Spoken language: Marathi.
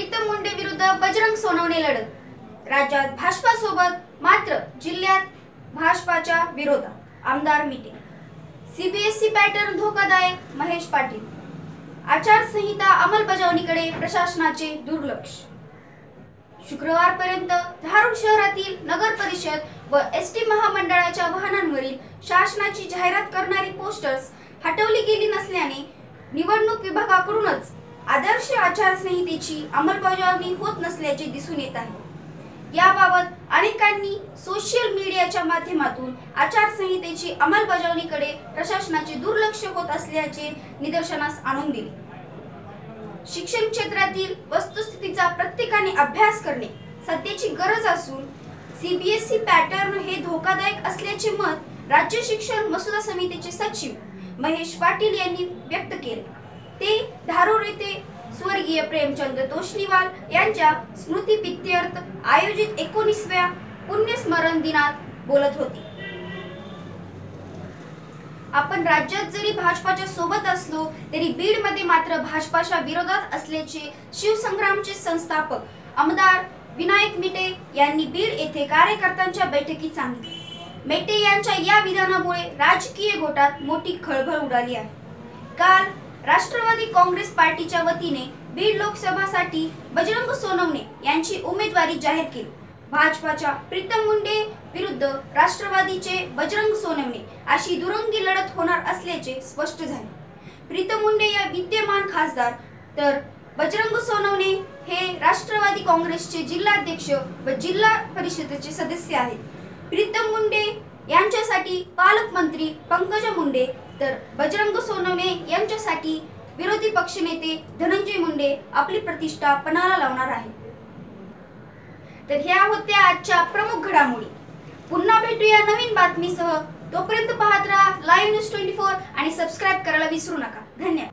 प्रीतम मुंडे विरुद्ध बजरंग सोनवणे लढत. राज्यात भाजपासोबत मात्र जिल्ह्यात भाजपाच्या विरोधात आमदार मीटिंग सीबीएसई पॅटर्न धोकादायक महेश पाटील. आचारसंहिता अंमलबजावणीकडे प्रशासनाचे दुर्लक्ष. शुक्रवारपर्यंत धारूर शहरातील नगर परिषद व एस टी महामंडळाच्या वाहनांवरील शासनाची जाहिरात करणारी पोस्टर्स हटवली गेली नसल्याने निवडणूक विभागाकडूनच आदर्श आचारसंहितेची अंमलबजावणी होत नसल्याचे दिसून येत आहे. याबाबत अनेकांनी सोशल मीडियाच्या माध्यमातून आचारसंहितेची अंमलबजावणीकडे प्रशासनाचे दुर्लक्ष होत असल्याचे निदर्शनास आणून दिले. शिक्षण क्षेत्रातील वस्तुस्थितीचा प्रत्येकाने अभ्यास करणे सध्याची गरज असून सीबीएसई पॅटर्न हे धोकादायक असल्याचे मत राज्य शिक्षण मसुदा समितीचे सचिव महेश पाटील यांनी व्यक्त केले. धारूर येथे स्वर्गीय प्रेमचंद तोष्णीवाल यांच्या स्मृतीप्रित्यर्थ आयोजित एकोणीसव्या पुण्यस्मरण दिनात बोलत होती. आपण राज्यात जरी भाजपाच्या सोबत असलो तरी बीडमध्ये मात्र भाजपाच्या विरोधात असल्याचे शिवसंग्रामचे संस्थापक आमदार विनायक मिटे यांनी बीड येथे कार्यकर्त्यांच्या बैठकीत सांगितले. मेटे यांच्या या विधानामुळे राजकीय गोटात मोठी खळबळ उडाली आहे. काल राष्ट्रवादी काँग्रेस पार्टीच्या वतीने बीड लोकसभासाठी बजरंग सोनवणे यांची उमेदवारी जाहीर केली. भाजपाच्या प्रीतम मुंडे विरुद्ध राष्ट्रवादीचे बजरंग सोनवणे अशी दुरंगी लढत होणार असल्याचे स्पष्ट झाले. प्रीतम मुंडे या विद्यमान खासदार तर बजरंग सोनवणे हे राष्ट्रवादी काँग्रेसचे जिल्हाध्यक्ष व जिल्हा परिषदेचे सदस्य आहेत. प्रीतम मुंडे यांच्यासाठी पालकमंत्री पंकजा मुंडे तर बजरंग सोनवणे यांच्यासाठी विरोधी पक्षनेते धनंजय मुंडे आपली प्रतिष्ठा पणाला लावणार आहे तर ह्या होत्या आजच्या प्रमुख घडामोडी. पुन्हा भेटूया नवीन बातमीसह. तोपर्यंत पाहत राहा लाईव्ह न्यूज ट्वेंटी फोर आणि सबस्क्राईब करायला विसरू नका. धन्यवाद.